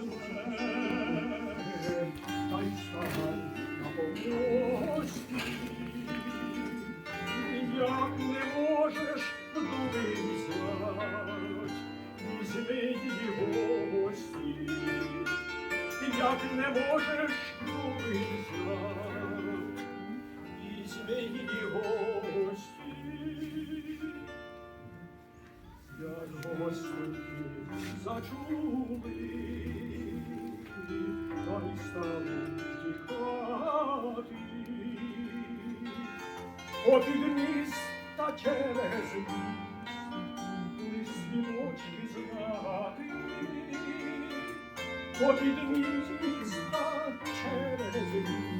Як не можеш думи знать, візьми гості. Як не можеш думи знать, візьми її гості. Як гості зачули, та й стали тікати. Попід міст та через міст, свіночки знати. Попід міст та через міст,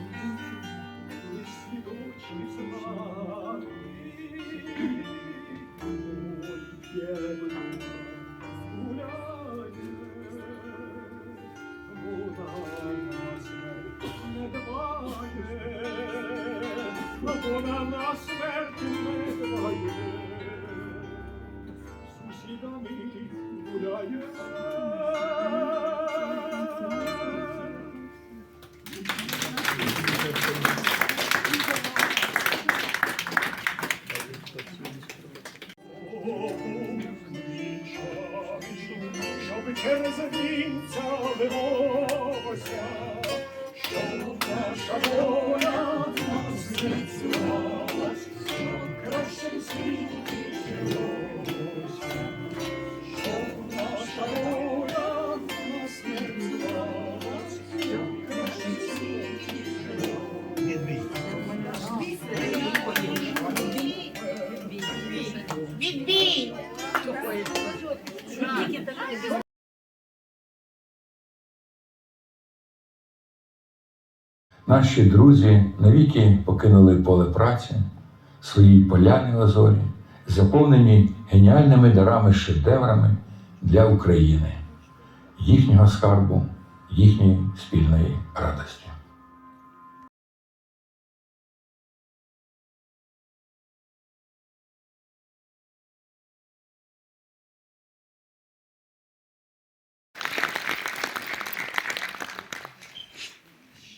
через вінця лилося, щоб наша воля нас не щоб краще світі жилося, щоб наша воля Наші друзі навіки покинули поле праці, свої поляни озорі, заповнені геніальними дарами шедеврами для України, їхнього скарбу, їхньої спільної радості.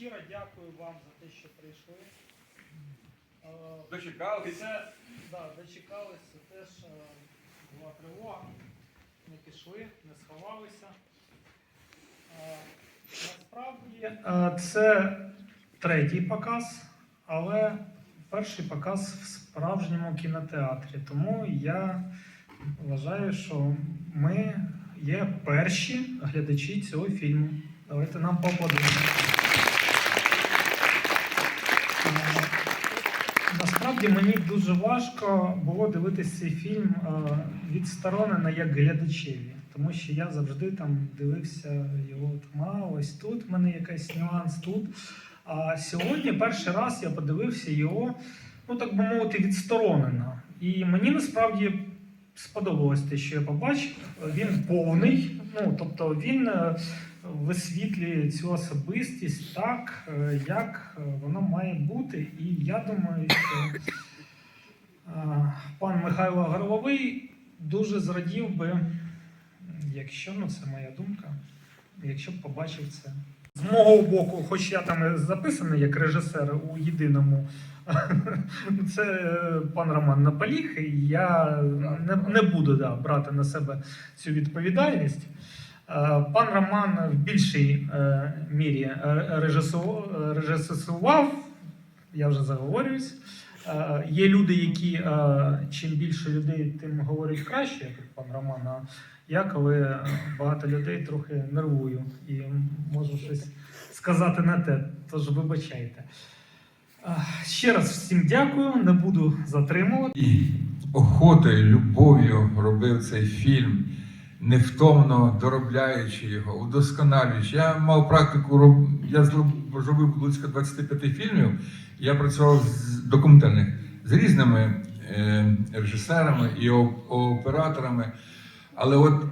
Щиро дякую вам за те, що прийшли. Е, Дочекалися. Це да, дочекалися, теж е, була тривога. Не пішли, не сховалися. Е, Насправді е, це третій показ, але перший показ в справжньому кінотеатрі. Тому я вважаю, що ми є перші глядачі цього фільму. Давайте нам поаплодуємо. Насправді мені дуже важко було дивитися цей фільм е, відсторонено як глядачеві, тому що я завжди там дивився його там, ось тут в мене якийсь нюанс тут. А сьогодні перший раз я подивився його, ну так би мовити, відсторонено. І мені насправді сподобалось те, що я побачив. Він повний, ну тобто він е, висвітлює цю особистість так, е, як е, воно має бути. І я думаю, що е, пан Михайло Горловий дуже зрадів би, якщо ну це моя думка, якщо б побачив це. З мого боку, хоч я там записаний як режисер у єдиному, це пан Роман Наполіг, і я не, не буду да, брати на себе цю відповідальність. Е, Пан Роман в більшій е, мірі е, режисував, я вже заговорююсь. Є люди, які чим більше людей, тим говорять краще, як пан Роман. А я, коли багато людей, трохи нервую і можу щось сказати не те, тож вибачайте. Ще раз всім дякую, не буду затримувати. і охотою, любов'ю робив цей фільм, невтомно доробляючи його, удосконалюючи. Я мав практику, я зробив близько 25 фільмів. Я працював з документальних з різними е, режисерами і операторами. Але от,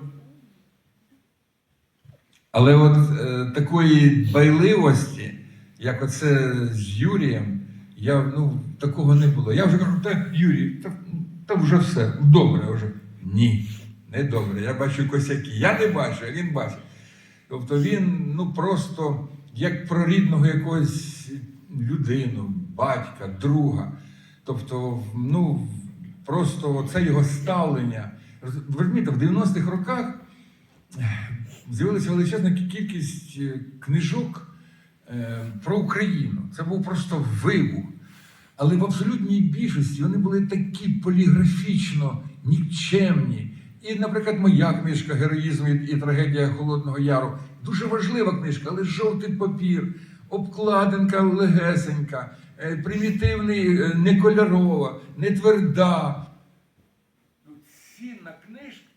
але от е, такої байливості, як оце з Юрієм, я, ну, такого не було. Я вже кажу, так, Юрій, та, та вже все, добре вже. Ні, не добре. Я бачу косяки. Я не бачу, а він бачить. Тобто він ну просто як про рідного якогось людину, батька, друга. Тобто, ну просто це його ставлення. Роз- розумієте, в 90-х роках з'явилася величезна кількість е, книжок е, про Україну. Це був просто вибух. Але в абсолютній більшості вони були такі поліграфічно нікчемні. І, наприклад, моя книжка Героїзм і трагедія Холодного Яру дуже важлива книжка, але жовтий папір, обкладинка легесенька, е, примітивний, е, не кольорова, не тверда. Цінна книжка.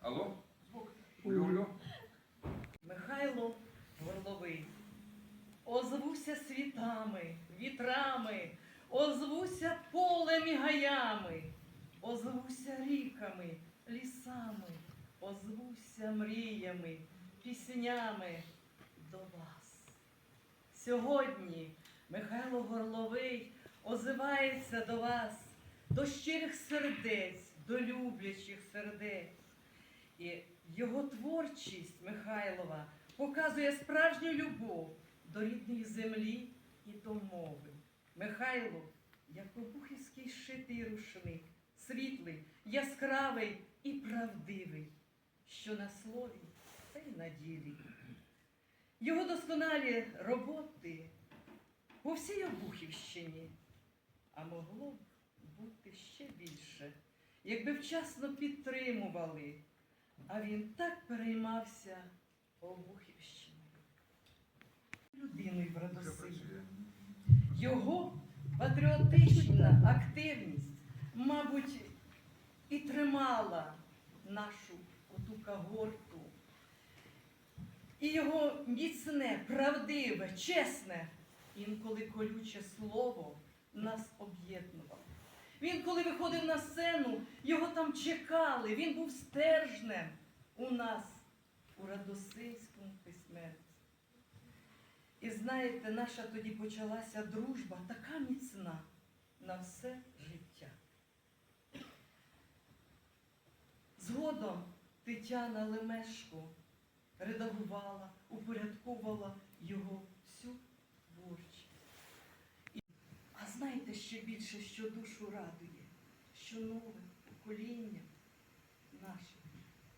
Алло? Звук. Михайло Горловий. Озвуся світами, вітрами, озвуся полем і гаями, озвуся ріками, лісами, озвуся мріями, піснями до вас. Сьогодні Михайло Горловий озивається до вас, до щирих сердець, до люблячих сердець. І його творчість Михайлова показує справжню любов до рідної землі і до мови. Михайло, як обухівський шитий рушник, світлий, яскравий і правдивий, що на слові та й на ділі. Його досконалі роботи по всій Обухівщині, а могло б бути ще більше, якби вчасно підтримували. А він так переймався Обухівщиною. Людиною в Радосилі. Його патріотична активність, тримала нашу оту когорту. І його міцне, правдиве, чесне, інколи колюче слово нас об'єднувало. Він, коли виходив на сцену, його там чекали, він був стержнем у нас, у радосильському письменстві. І знаєте, наша тоді почалася дружба така міцна на все життя. Згодом Тетяна Лемешко редагувала, упорядковувала його всю творчість. А знаєте ще більше, що душу радує, що нове покоління наше,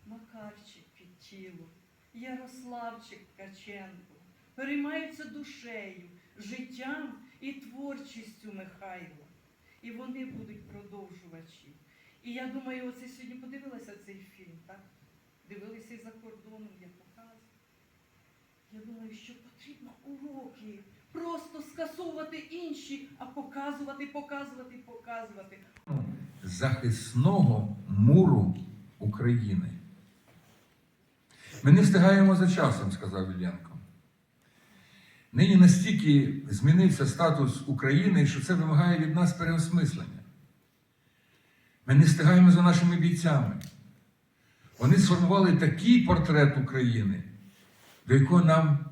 Макарчик Підтіло, Ярославчик Ткаченко переймаються душею, життям і творчістю Михайла. І вони будуть продовжувачі. І я думаю, оце сьогодні подивилася цей фільм, так? Дивилися і за кордоном, я показую. Я думаю, що потрібно уроки просто скасовувати інші, а показувати, показувати, показувати. захисного муру України. Ми не встигаємо за часом, сказав Іллєнко. Нині настільки змінився статус України, що це вимагає від нас переосмислення. Ми не встигаємо за нашими бійцями. Вони сформували такий портрет України, до якого нам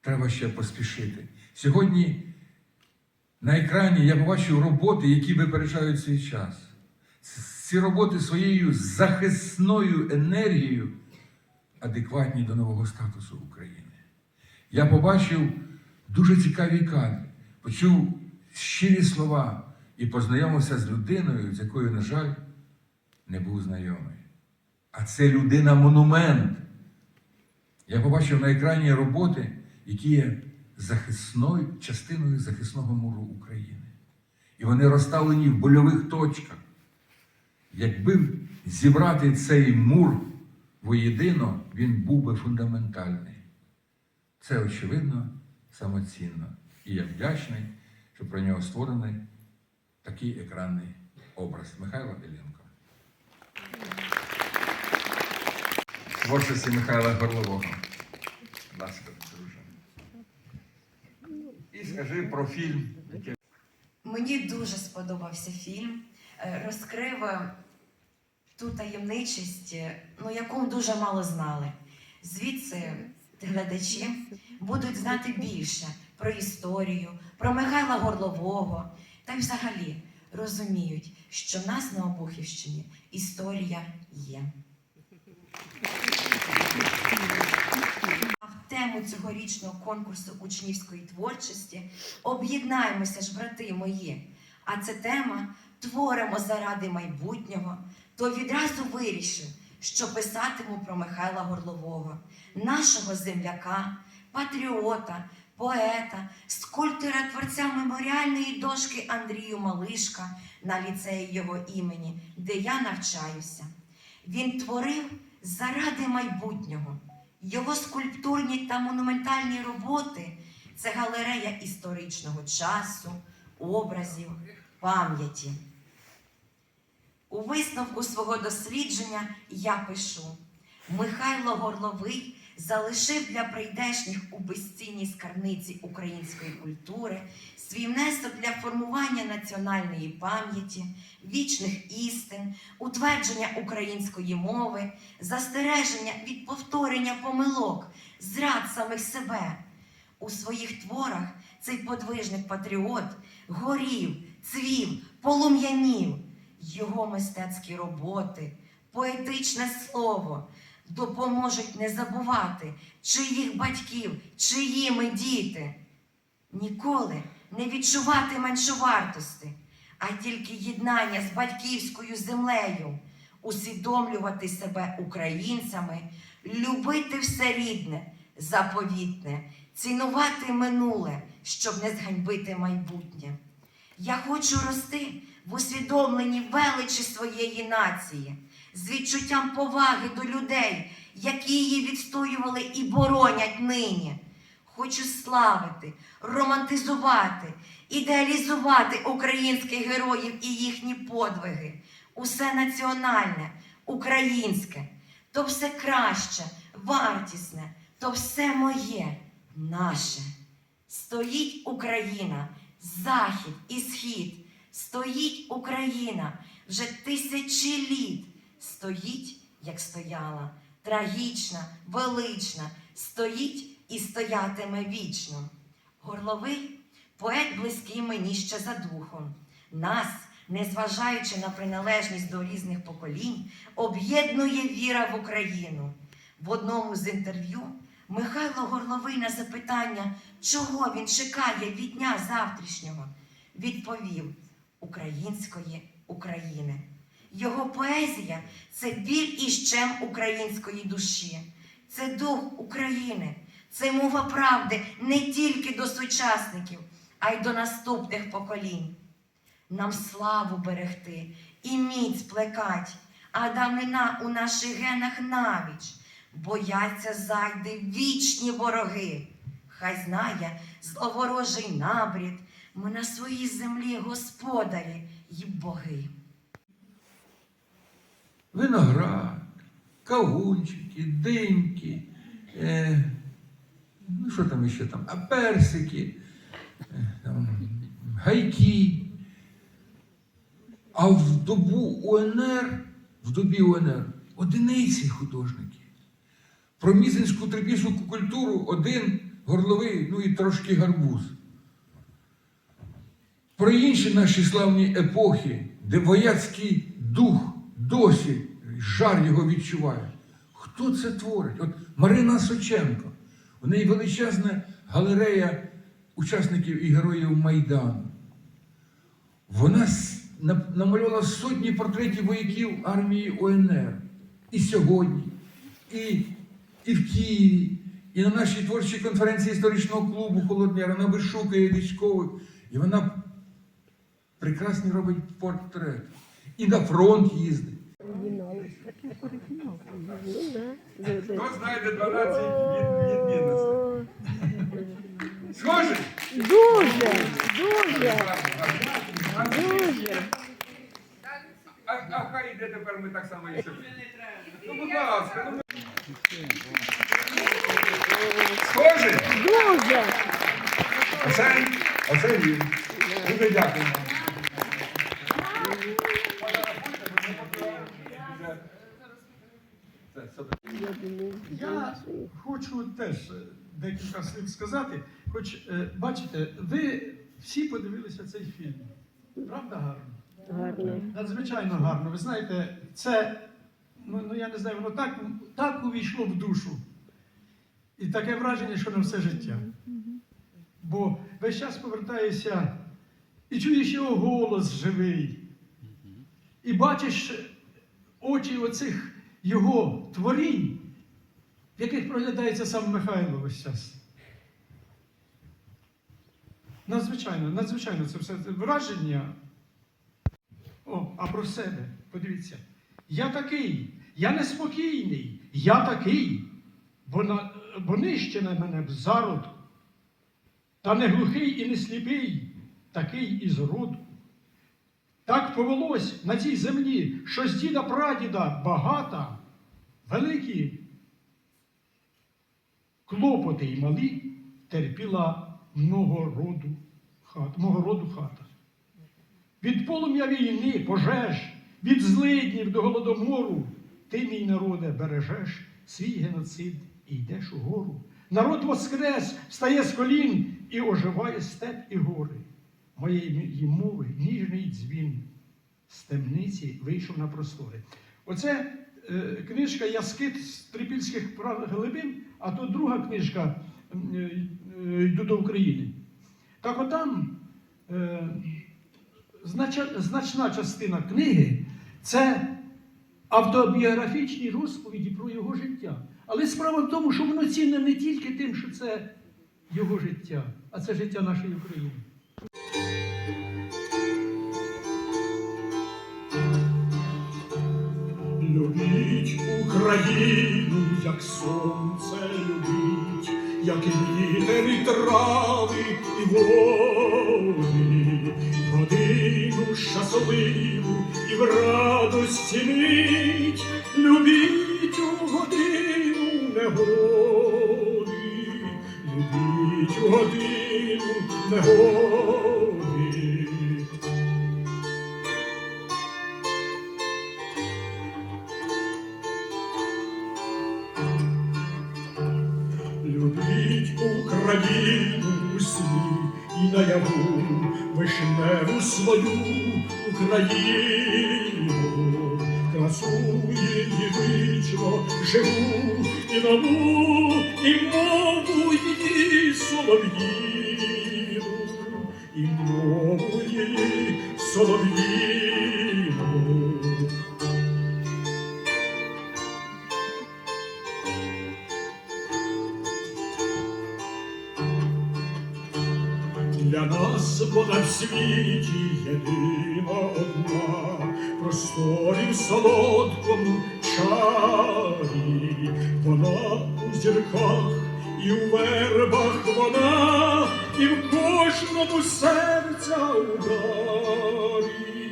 треба ще поспішити. Сьогодні на екрані я побачив роботи, які випереджають свій час. Ці роботи своєю захисною енергією адекватні до нового статусу України. Я побачив дуже цікаві кадри, почув щирі слова і познайомився з людиною, з якою, на жаль, не був знайомий. А це людина-монумент. Я побачив на екрані роботи, які є захисною частиною захисного муру України. І вони розставлені в больових точках. Якби зібрати цей мур воєдино, він був би фундаментальний. Це очевидно самоцінно. І я вдячний, що про нього створений такий екранний образ Михайла Іллєнко. Творчості Михайла Горлового. Ласка, друже. І скажи про фільм, Мені дуже сподобався фільм. Е, Розкрив е, ту таємничість, е, ну, яку дуже мало знали. Звідси глядачі будуть знати більше про історію, про Михайла Горлового та й взагалі розуміють, що в нас на Обухівщині історія є. тему цьогорічного конкурсу учнівської творчості Об'єднаємося ж, брати мої. А це тема Творимо заради майбутнього, то відразу вирішив, що писатиму про Михайла Горлового, нашого земляка, патріота, поета, скульптора творця меморіальної дошки Андрію Малишка на ліцеї його імені, де я навчаюся. Він творив заради майбутнього. Його скульптурні та монументальні роботи це галерея історичного часу, образів, пам'яті. У висновку свого дослідження я пишу: Михайло Горловий залишив для прийдешніх у безцінній скарбниці української культури свій внесок для формування національної пам'яті, вічних істин, утвердження української мови, застереження від повторення помилок, зрад самих себе. У своїх творах цей подвижник патріот горів, цвів, полум'янів. Його мистецькі роботи, поетичне слово допоможуть не забувати, чиїх батьків, чиї ми діти. Ніколи не відчувати меншовартості, а тільки єднання з батьківською землею, усвідомлювати себе українцями, любити все рідне, заповітне, цінувати минуле, щоб не зганьбити майбутнє. Я хочу рости в усвідомленні величі своєї нації, з відчуттям поваги до людей, які її відстоювали і боронять нині. Хочу славити, романтизувати, ідеалізувати українських героїв і їхні подвиги. Усе національне, українське, то все краще, вартісне, то все моє, наше. Стоїть Україна, захід і схід, стоїть Україна вже тисячі літ, стоїть, як стояла, трагічна, велична, стоїть і стоятиме вічно. Горловий поет близький мені ще за духом. Нас, незважаючи на приналежність до різних поколінь, об'єднує віра в Україну. В одному з інтерв'ю Михайло Горловий на запитання, чого він чекає від дня завтрашнього, відповів української України. Його поезія це біль і щем української душі, це дух України, це мова правди не тільки до сучасників, а й до наступних поколінь. Нам славу берегти і міць плекать, а давнина у наших генах навіч. Бояться зайди вічні вороги. Хай знає зловорожий набрід, ми на своїй землі господарі й боги. Виноград, кавунчики, диньки, е, ну що там ще там, а персики, е, там, гайки. А в добу УНР, в добі УНР одиниці художників. Про мізинську трипільську культуру один горловий, ну і трошки гарбуз. Про інші наші славні епохи, де вояцький дух досі жар його відчуває. Хто це творить? От Марина Соченко. У неї величезна галерея учасників і героїв Майдану. Вона намалювала сотні портретів вояків армії УНР. І сьогодні, і, і в Києві, і на нашій творчій конференції історичного клубу Холодняра вона вишукує військових. І вона прекрасні робить портрет. І на фронт їздить. Хто знайде 12 відмінностей? Схожий? Дуже, дуже, дуже. А, а хай йде тепер ми так само і собі. Ну, будь ласка, ну. Схожий? Дуже. Оце, оце він. Дуже дякую. Це, це, Я хочу теж декілька слів сказати. Хоч, е, бачите, ви всі подивилися цей фільм. Правда гарно? Гарно. Надзвичайно гарно. Ви знаєте, це, ну, ну я не знаю, воно так, так увійшло в душу. І таке враження, що на все життя. Бо весь час повертаєшся і чуєш його голос живий. І бачиш очі оцих його творінь, в яких проглядається сам Михайло весь час. Надзвичайно, надзвичайно це все враження. О, а про себе, подивіться. Я такий, я неспокійний, я такий, бо, на, бо нижче на мене в зародку. Та не глухий і не сліпий, такий із роду. Так повелось на цій землі, що з діда прадіда багата, великі клопоти й малі терпіла много роду хат, мого роду хата. Від полум'я війни, пожеж, від злиднів до голодомору, ти, мій народе, бережеш свій геноцид і йдеш угору. Народ воскрес, встає з колін і оживає степ і гори. Моєї мови ніжний дзвін з темниці вийшов на простори. Оце е, книжка Яскит з трипільських глибин, а то друга книжка е, Йду до України. Так отам е, значна частина книги це автобіографічні розповіді про його життя. Але справа в тому, що воно цінне не тільки тим, що це його життя, а це життя нашої України. Україну, як сонце любіть, як вітер і трави і води, годину щасливу і в радості мить, любіть у годину негоди, любіть у годину негоди. Свою Україну, красу її вічно живу і нову, Для нас вона в світі єдина одна, просторі в солодкому чарі, вона у зірках і у вербах вона, і в кожному серця ударі,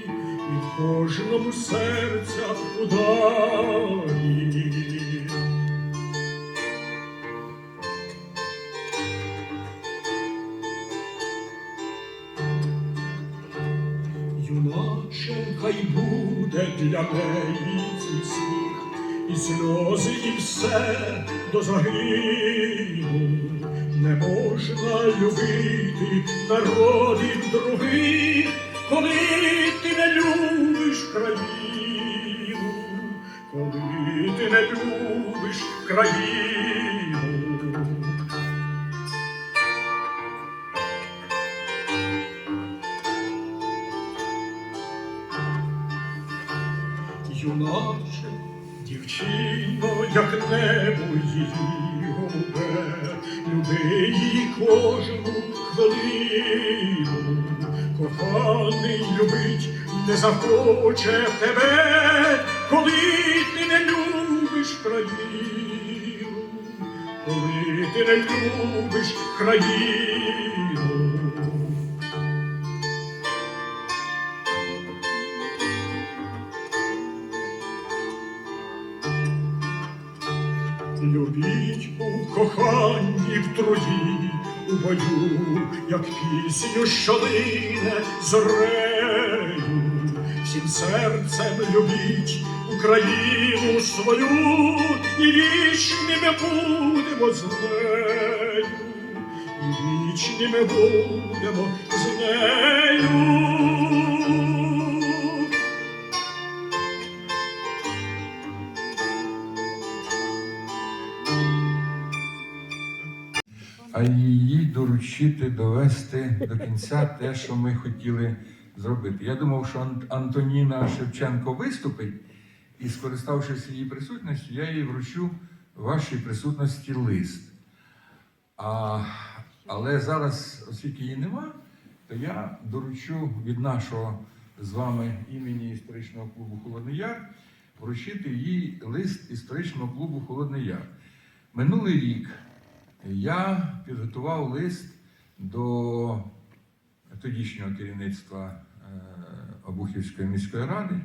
і в кожному серця ударі. І сльози, і все до загину. Не можна любити народів других, коли ти не любиш країну, коли ти не любиш країну. Її голубе, люби її кожну хвилину, коханий любить не захоче тебе, коли ти не любиш країну, коли ти не любиш країну. Труді, у бою, як пісню, що лине зорею, всім серцем любіть Україну свою, і вічними будемо з нею, і вічними будемо з нею. Доручити довести до кінця те, що ми хотіли зробити. Я думав, що Антоніна Шевченко виступить, і, скориставшись її присутністю, я їй вручу вашій присутності лист. А, але зараз, оскільки її нема, то я доручу від нашого з вами імені історичного клубу Холодний Яр вручити їй лист історичного клубу Холодний Яр. Минулий рік я підготував лист до тодішнього керівництва е, Обухівської міської ради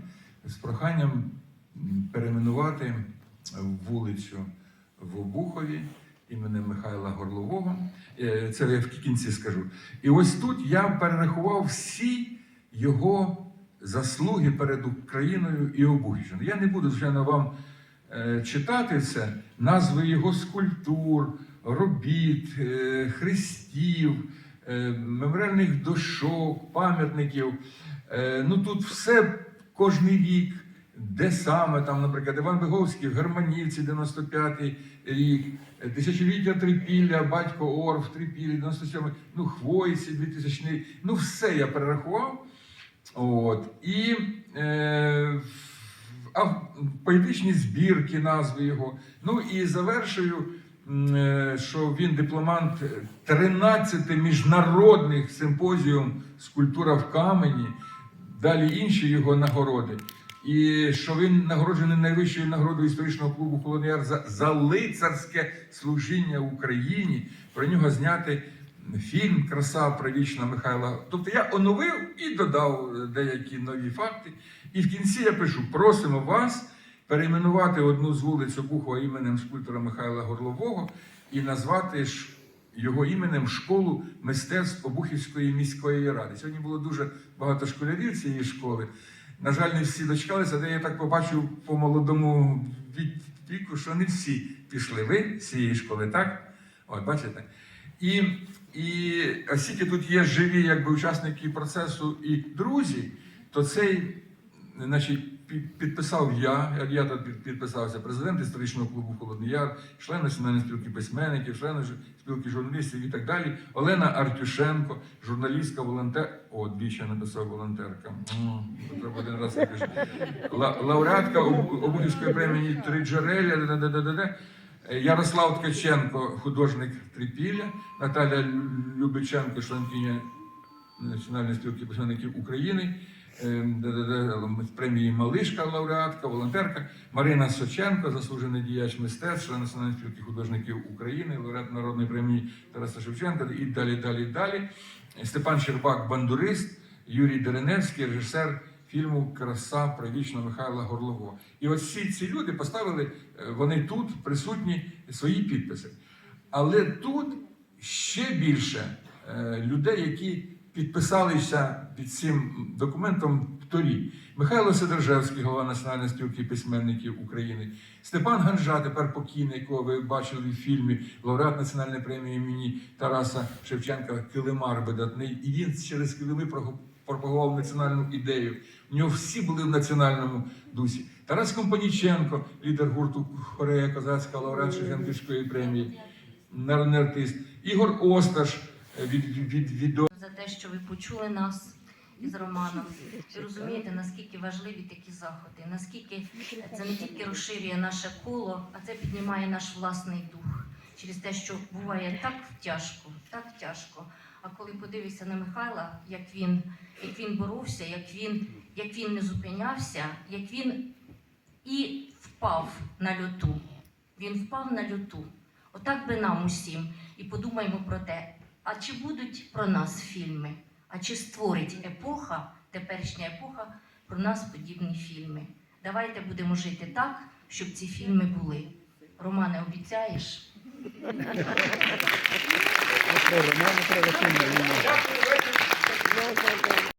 з проханням перейменувати вулицю в Обухові іменем Михайла Горлового. Е, Це я в кінці скажу. І ось тут я перерахував всі його заслуги перед Україною і Обухівщиною. Я не буду, звичайно, вам е, читати це, назви його скульптур, робіт, е, хрестів, е, меморіальних дошок, пам'ятників. Е, Ну тут все кожний рік. Де саме там, наприклад, Іван Биговський в Германівці, 95-й рік, тисячоліття Трипілля, батько Орф, Трипілля, 97-й, ну, Хвойці, 2000-й, ну все я перерахував. От. І е, а, поетичні збірки, назви його. Ну і завершую, що він дипломант 13 міжнародних симпозіум скульптура в камені, далі інші його нагороди. І що він нагороджений найвищою нагородою історичного клубу Холодний за, за лицарське служіння Україні. Про нього зняти фільм Краса правічна Михайла. Тобто я оновив і додав деякі нові факти. І в кінці я пишу: просимо вас перейменувати одну з вулиць Обухова іменем скульптора Михайла Горлового і назвати його іменем школу мистецтв Обухівської міської ради. Сьогодні було дуже багато школярів цієї школи. На жаль, не всі дочекалися, де я так побачив по молодому віку, що не всі пішли. Ви з цієї школи, так? От, бачите? І, і оскільки тут є живі якби, учасники процесу і друзі, то цей значить, підписав я, як я тут підписався, президент історичного клубу Холодний Яр, член Національної спілки письменників, член спілки журналістів і так далі. Олена Артюшенко, журналістка, волонтер. О, двічі написав волонтерка. М, Треба один раз Лауреатка Об- Обухівської премії Три джерелля. Ярослав Ткаченко, художник Трипілля, Наталя Любиченко, членкиня Національної спілки письменників України, премії Малишка, лауреатка, волонтерка, Марина Соченко, заслужений діяч мистецтв, член Національної спілки художників України, лауреат Народної премії Тараса Шевченка і далі, далі, далі. Степан Щербак, бандурист, Юрій Дереневський, режисер фільму Краса правічна Михайла Горлового. І ось всі ці люди поставили, е, вони тут присутні свої підписи. Але тут ще більше е, людей, які підписалися під цим документом торік. Михайло Сидоржевський, голова Національної спілки письменників України, Степан Ганжа, тепер покійний, якого ви бачили в фільмі, лауреат Національної премії імені Тараса Шевченка, Килимар видатний. І він через килими пропагував національну ідею. У нього всі були в національному дусі. Тарас Компаніченко, лідер гурту Хорея Козацька, лауреат Шевченківської премії, народний артист. Ігор Осташ е, від, від, від, від те, що ви почули нас із Романом. Ви розумієте, наскільки важливі такі заходи, наскільки це не тільки розширює наше коло, а це піднімає наш власний дух через те, що буває так тяжко, так тяжко. А коли подивишся на Михайла, як він, як він боровся, як він, як він не зупинявся, як він і впав на люту. Він впав на люту. Отак би нам усім. І подумаймо про те, а чи будуть про нас фільми? А чи створить епоха, теперішня епоха, про нас подібні фільми? Давайте будемо жити так, щоб ці фільми були. Романе, обіцяєш? Правосудний.